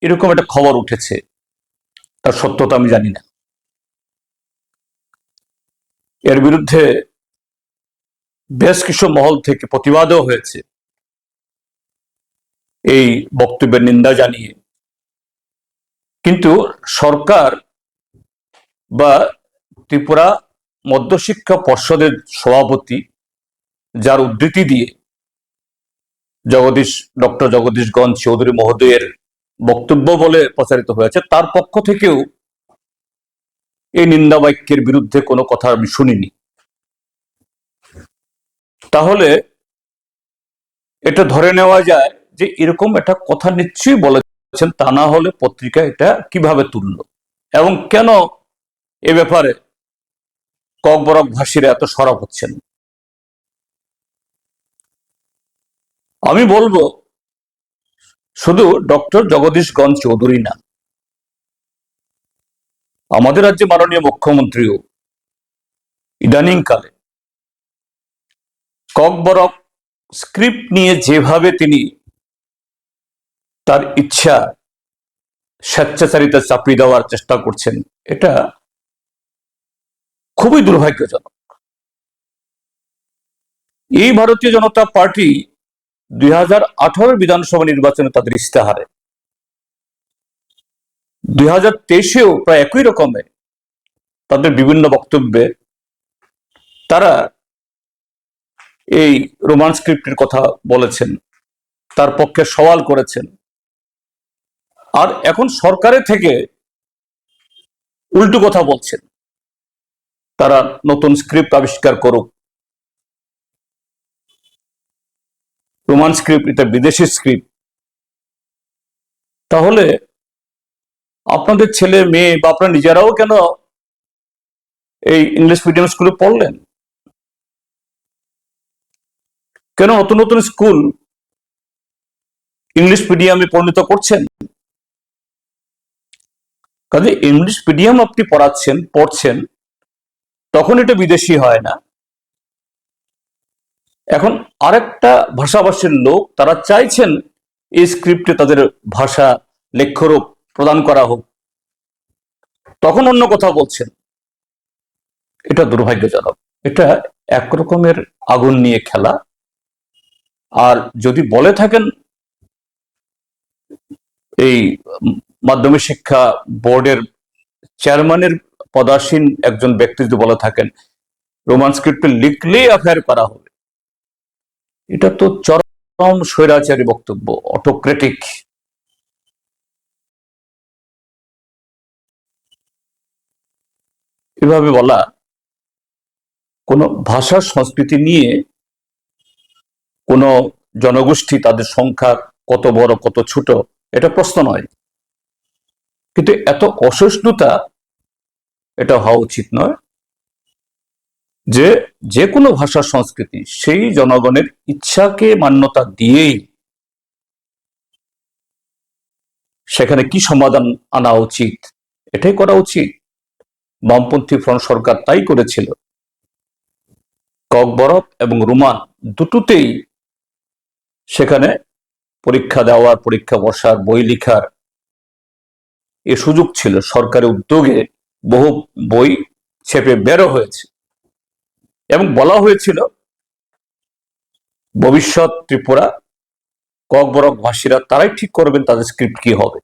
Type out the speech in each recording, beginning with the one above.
এরকম একটা খবর উঠেছে। তার সত্যতা আমি জানি না। এর বিরুদ্ধে বেশ কিছু মহল থেকে প্রতিবাদও হয়েছে। এই বক্তব্যের নিন্দা জানিয়ে। কিন্তু সরকার বা ত্রিপুরা মধ্যশিক্ষা পর্ষদের সভাপতি যার উদ্ধৃতি দিয়ে জগদীশ, ডক্টর জগদীশগঞ্জ চৌধুরী মহোদয়ের বক্তব্য বলে প্রচারিত হয়েছে, তার পক্ষ থেকেও এই নিন্দা বাক্যের বিরুদ্ধে কোনো কথা আমি শুনিনি। তাহলে এটা ধরে নেওয়া যায় যে এরকম একটা কথা নিশ্চয়ই বলেছেন, তা না হলে পত্রিকা এটা কীভাবে তুলল? এবং কেন এ ব্যাপারে ককবরক ভাষীরা এত সরব হচ্ছেন? আমি বলব শুধু ডক্টর জগদীশগঞ্জ চৌধুরী না, আমাদের রাজ্যে মাননীয় মুখ্যমন্ত্রীও ইদানিং কালে ককবরক স্ক্রিপ্ট নিয়ে যেভাবে তিনি তার ইচ্ছা স্বেচ্ছাচারিতা চাপিয়ে দেওয়ার চেষ্টা করছেন, এটা খুবই দুর্ভাগ্যজনক। এই ভারতীয় জনতা পার্টি দুই হাজার আঠারো বিধানসভা নির্বাচনে তাদের ইস্তেহারে দুই হাজার তেইশেও প্রায় একই রকমের তাদের বিভিন্ন বক্তব্যে তারা এই রোমান স্ক্রিপ্টের কথা বলেছেন, তার পক্ষে সওয়াল করেছেন। আর এখন সরকারের থেকে উল্টো কথা বলছেন, তারা নতুন স্ক্রিপ্ট আবিষ্কার করুক। রোমান স্ক্রিপ্ট, এটা বিদেশি স্ক্রিপ্ট। তাহলে আপনাদের ছেলে, মেয়ে বা আপনারা নিজেরাও কেন এই ইংলিশ মিডিয়াম স্কুলে পড়লেন? কেন নতুন নতুন স্কুল ইংলিশ মিডিয়ামে পরিণত করছেন? কাজে ইংলিশ মিডিয়াম আপনি পড়াচ্ছেন, পড়ছেন, তখন এটা বিদেশি হয় না। এখন আরেকটা ভাষাভাষীর লোক তারা চাইছেন এই স্ক্রিপ্টে তাদের ভাষা লেখ্যরূপ প্রদান করা হোক। তখন অন্য কথা বলছেন। এটা দুর্ভাগ্যজনক। এটা একরকমের আগুন নিয়ে খেলা। আর যদি বলে থাকেন, এই মাধ্যমিক শিক্ষা বোর্ডের চেয়ারম্যানের পদাসীন একজন ব্যক্তি যদি বলে থাকেন, রোমান স্ক্রিপ্টে লিখলেই অ্যাফেয়ার করা হবে। এটা তো চরম স্বৈরাচারী বক্তব্য অটোক্রেটিক এভাবে বলা, কোনো ভাষা সংস্কৃতি নিয়ে কোনো জনগোষ্ঠী তাদের সংখ্যা কত বড়, কত ছোট, এটা প্রশ্ন নয়। কিন্তু এত অসহিষ্ণুতা, এটা হওয়া উচিত নয়। যে যে কোনো ভাষা সংস্কৃতি সেই জনগণের ইচ্ছাকে মান্যতা দিয়েই সেখানে কি সমাধান আনা উচিত? এটাই করা উচিত। বামপন্থী ফ্রন্ট সরকার তাই করেছিল। ককবরফ এবং রুমান দুটোতেই সেখানে পরীক্ষা দেওয়ার, পরীক্ষা বসার, বই লিখার এ সুযোগ ছিল। সরকারি উদ্যোগে বহু বই ছেপে বেরো হয়েছে। এবং বলা হয়েছিল, ভবিষ্যৎ ত্রিপুরা, ককবরক ভাষীরা তারাই ঠিক করবেন তাদের স্ক্রিপ্ট কি হবে।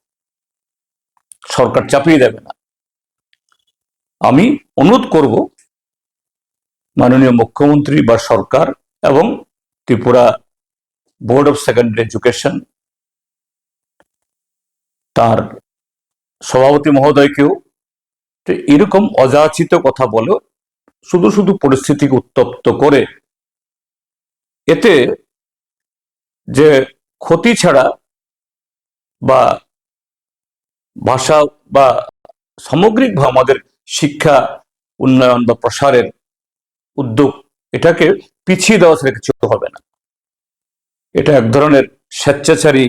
সরকার চাপিয়ে দেবে না। আমি অনুরোধ করব, মাননীয় মুখ্যমন্ত্রী বা সরকার এবং Tripura board of secondary education, তার সভাপতি মহোদয়কেও এরকম অযাচিত কথা বলো শুধু শুধু পরিস্থিতিকে উত্তপ্ত করে। এতে যে ক্ষতি ছাড়া বা ভাষা বা সামগ্রিকভাবে আমাদের শিক্ষা, উন্নয়ন বা প্রসারের উদ্যোগ এটাকে পিছিয়ে দেওয়া ছাড়া কিছু হবে না। এটা এক ধরনের স্বেচ্ছাচারী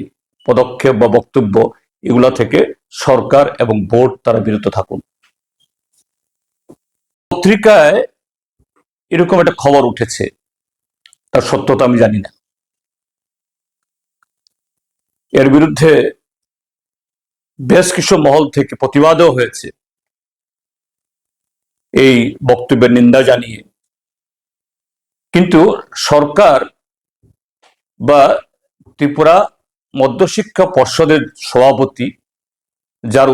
পদক্ষেপ বা বক্তব্য। এগুলা থেকে সরকার এবং বোর্ড তারা বিরত থাকুন। পত্রিকায় এরকম একটা খবর উঠেছে। তার সত্যতা আমি জানি না। এর বিরুদ্ধে বেশ কিছু মহল থেকে প্রতিবাদও হয়েছে। এই বক্তব্যের নিন্দা জানিয়ে। কিন্তু সরকার বা ত্রিপুরা মধ্যশিক্ষা পর্ষদের সভাপতি, যার